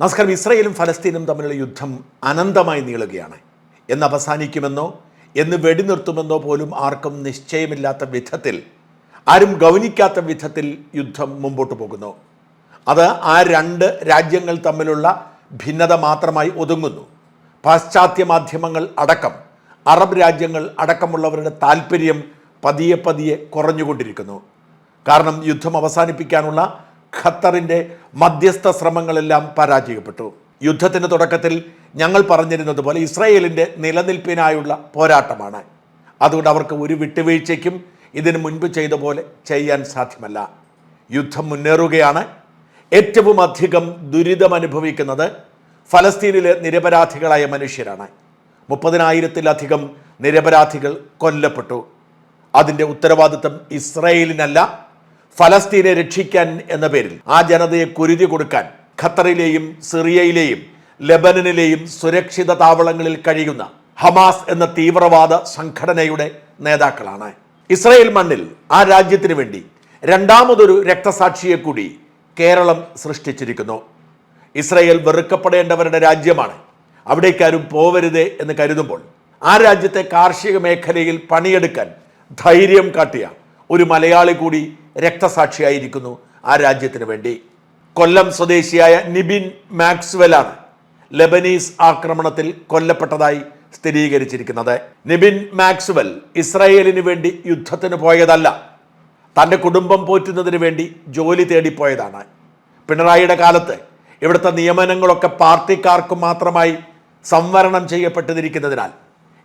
നമസ്കാരം. ഇസ്രയേലും ഫലസ്തീനും തമ്മിലുള്ള യുദ്ധം അനന്തമായി നീളുകയാണ്. എന്ന് അവസാനിക്കുമെന്നോ എന്ന് വെടിനിർത്തുമെന്നോ പോലും ആർക്കും നിശ്ചയമില്ലാത്ത വിധത്തിൽ ആരും ഗൗനിക്കാത്ത വിധത്തിൽ യുദ്ധം മുമ്പോട്ട് പോകുന്നു. അത് ആ രണ്ട് രാജ്യങ്ങൾ തമ്മിലുള്ള ഭിന്നത മാത്രമായി ഒതുങ്ങുന്നു. പാശ്ചാത്യ മാധ്യമങ്ങൾ അടക്കം അറബ് രാജ്യങ്ങൾ അടക്കമുള്ളവരുടെ താല്പര്യം പതിയെ പതിയെ കുറഞ്ഞുകൊണ്ടിരിക്കുന്നു. കാരണം യുദ്ധം അവസാനിപ്പിക്കാനുള്ള ഖത്തറിന്റെ മധ്യസ്ഥ ശ്രമങ്ങളെല്ലാം പരാജയപ്പെട്ടു. യുദ്ധത്തിന്റെ തുടക്കത്തിൽ ഞങ്ങൾ പറഞ്ഞിരുന്നത് പോലെ ഇസ്രായേലിന്റെ നിലനിൽപ്പിനായുള്ള പോരാട്ടമാണ്. അതുകൊണ്ട് അവർക്ക് ഒരു വിട്ടുവീഴ്ചയ്ക്കും ഇതിനു മുൻപ് ചെയ്ത പോലെ ചെയ്യാൻ സാധ്യമല്ല. യുദ്ധം മുന്നേറുകയാണ്. ഏറ്റവും അധികം ദുരിതമനുഭവിക്കുന്നത് ഫലസ്തീനിലെ നിരപരാധികളായ മനുഷ്യരാണ്. മുപ്പതിനായിരത്തിലധികം നിരപരാധികൾ കൊല്ലപ്പെട്ടു. അതിന്റെ ഉത്തരവാദിത്തം ഇസ്രായേലിനല്ല ഫലസ്തീനെ രക്ഷിക്കാൻ എന്ന പേരിൽ ആ ജനതയെ കുരുതി കൊടുക്കാൻ ഖത്തറിലെയും സിറിയയിലെയും ലെബനനിലെയും സുരക്ഷിത താവളങ്ങളിൽ കഴിയുന്ന ഹമാസ് എന്ന തീവ്രവാദ സംഘടനയുടെ നേതാക്കളാണ്. ഇസ്രയേൽ മണ്ണിൽ ആ രാജ്യത്തിന് വേണ്ടി രണ്ടാമതൊരു രക്തസാക്ഷിയെ കൂടി കേരളം സൃഷ്ടിച്ചിരിക്കുന്നു. ഇസ്രയേൽ വെറുക്കപ്പെടേണ്ടവരുടെ രാജ്യമാണ്. അവിടേക്കാരും പോവരുതേ എന്ന് കരുതുമ്പോൾ ആ രാജ്യത്തെ കാർഷിക മേഖലയിൽ പണിയെടുക്കാൻ ധൈര്യം കാട്ടിയ ഒരു മലയാളി കൂടി രക്തസാക്ഷിയായിരിക്കുന്നു ആ രാജ്യത്തിന് വേണ്ടി. കൊല്ലം സ്വദേശിയായ നിബിൻ മാക്സ്വെലാണ് ലെബനീസ് ആക്രമണത്തിൽ കൊല്ലപ്പെട്ടതായി സ്ഥിരീകരിച്ചിരിക്കുന്നത്. നിബിൻ മാക്സ്വെൽ ഇസ്രായേലിന് വേണ്ടി യുദ്ധത്തിന് പോയതല്ല തന്റെ കുടുംബം പോറ്റുന്നതിന് വേണ്ടി ജോലി തേടിപ്പോയതാണ്. പിണറായിയുടെ കാലത്ത് ഇവിടുത്തെ നിയമനങ്ങളൊക്കെ പാർട്ടിക്കാർക്ക് മാത്രമായി സംവരണം ചെയ്യപ്പെട്ടിരിക്കുന്നതിനാൽ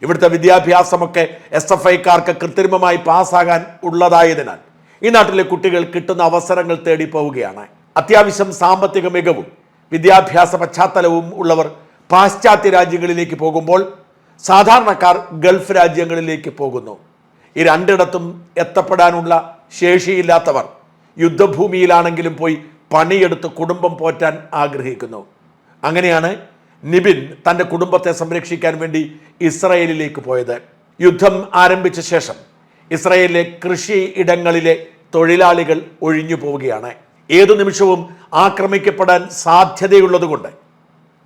ഇവിടുത്തെ വിദ്യാഭ്യാസമൊക്കെ എസ് എഫ് ഐക്കാർക്ക് കൃത്രിമമായി പാസ്സാകാൻ ഉള്ളതായതിനാൽ ഈ നാട്ടിലെ കുട്ടികൾ കിട്ടുന്ന അവസരങ്ങൾ തേടി പോവുകയാണ്. അത്യാവശ്യം സാമ്പത്തിക മികവും വിദ്യാഭ്യാസ പശ്ചാത്തലവും ഉള്ളവർ പാശ്ചാത്യ രാജ്യങ്ങളിലേക്ക് പോകുമ്പോൾ സാധാരണക്കാർ ഗൾഫ് രാജ്യങ്ങളിലേക്ക് പോകുന്നു. ഈ രണ്ടിടത്തും എത്തപ്പെടാനുള്ള ശേഷിയില്ലാത്തവർ യുദ്ധഭൂമിയിലാണെങ്കിലും പോയി പണിയെടുത്ത് കുടുംബം പോറ്റാൻ ആഗ്രഹിക്കുന്നു. അങ്ങനെയാണ് നിബിൻ തന്റെ കുടുംബത്തെ സംരക്ഷിക്കാൻ വേണ്ടി ഇസ്രയേലിലേക്ക് പോയത്. യുദ്ധം ആരംഭിച്ച ശേഷം ഇസ്രയേലിലെ കൃഷി ഇടങ്ങളിലെ തൊഴിലാളികൾ ഒഴിഞ്ഞു പോവുകയാണ്. ഏതു നിമിഷവും ആക്രമിക്കപ്പെടാൻ സാധ്യതയുള്ളതുകൊണ്ട്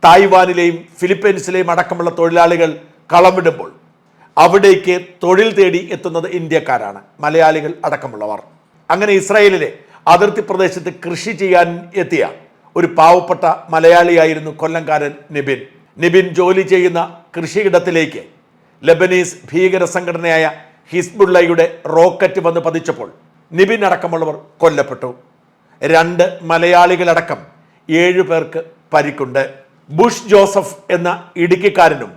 തായ്വാനിലെയും ഫിലിപ്പീൻസിലെയും അടക്കമുള്ള തൊഴിലാളികൾ കളമിടുമ്പോൾ അവിടേക്ക് തൊഴിൽ തേടി എത്തുന്നത് ഇന്ത്യക്കാരാണ് മലയാളികൾ അടക്കമുള്ളവർ. അങ്ങനെ ഇസ്രായേലിലെ അതിർത്തി പ്രദേശത്ത് കൃഷി ചെയ്യാൻ എത്തിയ ഒരു പാവപ്പെട്ട മലയാളിയായിരുന്നു കൊല്ലംകാരൻ നിബിൻ. നിബിൻ ജോലി ചെയ്യുന്ന കൃഷിയിടത്തിലേക്ക് ലബനീസ് ഭീകര സംഘടനയായ ഹിസ്ബുള്ളയുടെ റോക്കറ്റ് വന്ന് പതിച്ചപ്പോൾ നിബിൻ അടക്കമുള്ളവർ കൊല്ലപ്പെട്ടു. രണ്ട് മലയാളികളടക്കം ഏഴു പേർക്ക് പരിക്കുണ്ട്. ബുഷ് ജോസഫ് എന്ന ഇടുക്കിക്കാരനും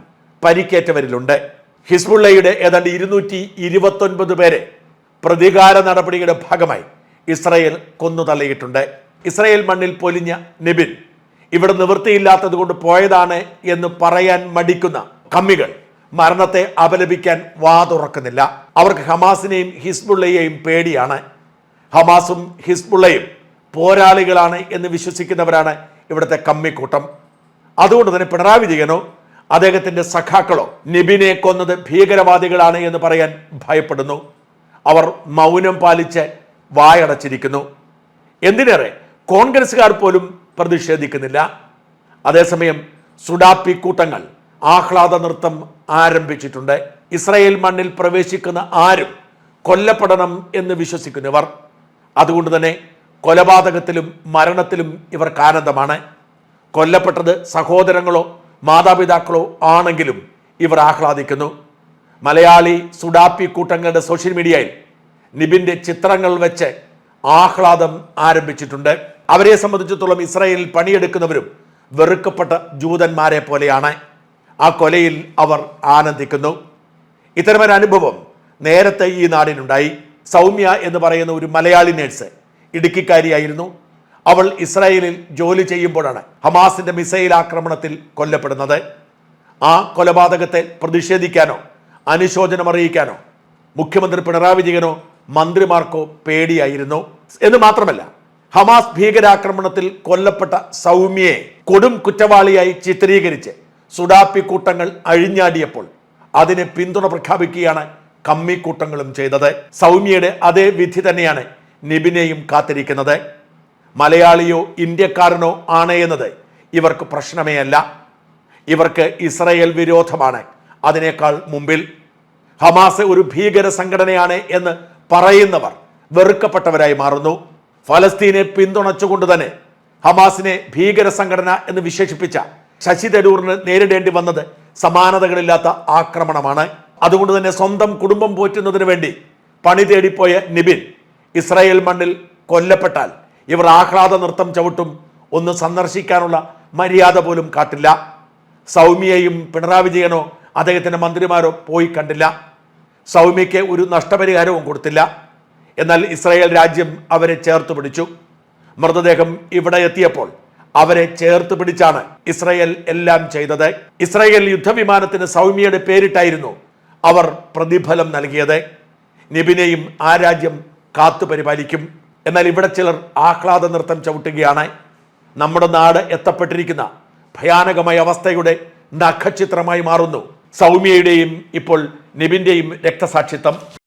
പരിക്കേറ്റവരിലുണ്ട്. ഹിസ്ബുള്ളയുടെ ഏതാണ്ട് ഇരുന്നൂറ്റി ഇരുപത്തൊൻപത് പേരെ പ്രതികാര നടപടിയുടെ ഭാഗമായി ഇസ്രയേൽ കൊന്നു തള്ളിയിട്ടുണ്ട്. ഇസ്രയേൽ മണ്ണിൽ പൊലിഞ്ഞ നിബിൻ ഇവിടെ നിവൃത്തിയില്ലാത്തത് കൊണ്ട് പോയതാണ് എന്ന് പറയാൻ മടിക്കുന്ന കമ്മികൾ. മരണത്തെ അപലപിക്കാൻ വാതുറക്കുന്നില്ല. അവർക്ക് ഹമാസിനെയും ഹിസ്ബുള്ളയെയും പേടിയാണ്. ഹമാസും ഹിസ്ബുള്ളയും പോരാളികളാണ് എന്ന് വിശ്വസിക്കുന്നവരാണ് ഇവിടുത്തെ കമ്മിക്കൂട്ടം. അതുകൊണ്ട് തന്നെ പിണറായി വിജയനോ അദ്ദേഹത്തിന്റെ സഖാക്കളോ നിബിനെ കൊന്നത് ഭീകരവാദികളാണ് എന്ന് പറയാൻ ഭയപ്പെടുന്നു. അവർ മൗനം പാലിച്ച് വായടച്ചിരിക്കുന്നു. എന്തിനേറെ കോൺഗ്രസ്സുകാർ പോലും പ്രതിഷേധിക്കുന്നില്ല. അതേസമയം സുഡാപ്പി കൂട്ടങ്ങൾ ആഹ്ലാദ നൃത്തം ആരംഭിച്ചിട്ടുണ്ട്. ഇസ്രയേൽ മണ്ണിൽ പ്രവേശിക്കുന്ന ആരും കൊല്ലപ്പെടണം എന്ന് വിശ്വസിക്കുന്നവർ. അതുകൊണ്ട് തന്നെ കൊലപാതകത്തിലും മരണത്തിലും ഇവർക്ക് ആനന്ദമാണ്. കൊല്ലപ്പെട്ടത് സഹോദരങ്ങളോ മാതാപിതാക്കളോ ആണെങ്കിലും ഇവർ ആഹ്ലാദിക്കുന്നു. മലയാളി സുഡാപ്പി കൂട്ടങ്ങളുടെ സോഷ്യൽ മീഡിയയിൽ നിബിന്റെ ചിത്രങ്ങൾ വെച്ച് ആഹ്ലാദം ആരംഭിച്ചിട്ടുണ്ട്. അവരെ സംബന്ധിച്ചിടത്തോളം ഇസ്രയേലിൽ പണിയെടുക്കുന്നവരും വെറുക്കപ്പെട്ട ജൂതന്മാരെ പോലെയാണ്. ആ കൊലയിൽ അവർ ആനന്ദിക്കുന്നു. ഇത്തരമൊരു അനുഭവം നേരത്തെ ഈ നാടിനുണ്ടായി. സൗമ്യ എന്ന് പറയുന്ന ഒരു മലയാളി നേഴ്സ് ഇടുക്കിക്കാരിയായിരുന്നു. അവൾ ഇസ്രായേലിൽ ജോലി ചെയ്യുമ്പോഴാണ് ഹമാസിന്റെ മിസൈൽ ആക്രമണത്തിൽ കൊല്ലപ്പെടുന്നത്. ആ കൊലപാതകത്തെ പ്രതിഷേധിക്കാനോ അനുശോചനം അറിയിക്കാനോ മുഖ്യമന്ത്രി പിണറായി വിജയനോ മന്ത്രിമാർക്കോ പേടിയായിരുന്നു. എന്ന് മാത്രമല്ല ഹമാസ് ഭീകരാക്രമണത്തിൽ കൊല്ലപ്പെട്ട സൗമ്യയെ കൊടും കുറ്റവാളിയായി ചിത്രീകരിച്ച് സുഡാപ്പി കൂട്ടങ്ങൾ അഴിഞ്ഞാടിയപ്പോൾ അതിന് പിന്തുണ പ്രഖ്യാപിക്കുകയാണ് കമ്മിക്കൂട്ടങ്ങളും ചെയ്തത്. സൗമ്യയുടെ അതേ വിധി തന്നെയാണ് നിബിനെയും കാത്തിരിക്കുന്നത്. മലയാളിയോ ഇന്ത്യക്കാരനോ ആണ് എന്നത് ഇവർക്ക് പ്രശ്നമേ അല്ല. ഇവർക്ക് ഇസ്രയേൽ വിരോധമാണ് അതിനേക്കാൾ മുമ്പിൽ. ഹമാസ് ഒരു ഭീകര സംഘടനയാണ് എന്ന് പറയുന്നവർ വെറുക്കപ്പെട്ടവരായി മാറുന്നു. ഫലസ്തീനെ പിന്തുണച്ചുകൊണ്ട് തന്നെ ഹമാസിനെ ഭീകര സംഘടന എന്ന് വിശേഷിപ്പിച്ച ശശി തരൂറിന് നേരിടേണ്ടി വന്നത് സമാനതകളില്ലാത്ത ആക്രമണമാണ്. അതുകൊണ്ട് തന്നെ സ്വന്തം കുടുംബം പോറ്റുന്നതിന് വേണ്ടി പണി തേടിപ്പോയ നിബിൻ ഇസ്രായേൽ മണ്ണിൽ കൊല്ലപ്പെട്ടാൽ ഇവർ ആഹ്ലാദ നൃത്തം ചവിട്ടും ഒന്ന് സന്ദർശിക്കാനുള്ള മര്യാദ പോലും കാട്ടില്ല. സൗമ്യയും പിണറായി വിജയനോ അദ്ദേഹത്തിന്റെ മന്ത്രിമാരോ പോയി കണ്ടില്ല. സൗമ്യയ്ക്ക് ഒരു നഷ്ടപരിഹാരവും കൊടുത്തില്ല. എന്നാൽ ഇസ്രായേൽ രാജ്യം അവരെ ചേർത്ത് പിടിച്ചു. മൃതദേഹം ഇവിടെ എത്തിയപ്പോൾ അവരെ ചേർത്ത് പിടിച്ചാണ് ഇസ്രയേൽ എല്ലാം ചെയ്തത്. ഇസ്രയേൽ യുദ്ധവിമാനത്തിന് സൗമ്യയുടെ പേരിട്ടായിരുന്നു അവർ പ്രതിഫലം നൽകിയത്. നിബിനെയും ആ രാജ്യം കാത്തു പരിപാലിക്കും. എന്നാൽ ഇവിടെ ചിലർ ആഹ്ലാദ നൃത്തം ചവിട്ടുകയാണ്. നമ്മുടെ നാട് എത്തപ്പെട്ടിരിക്കുന്ന ഭയാനകമായ അവസ്ഥയുടെ നഖചിത്രമായി മാറുന്നു. സൗമ്യയുടെയും ഇപ്പോൾ നിബിന്റെയും രക്തസാക്ഷിത്വം.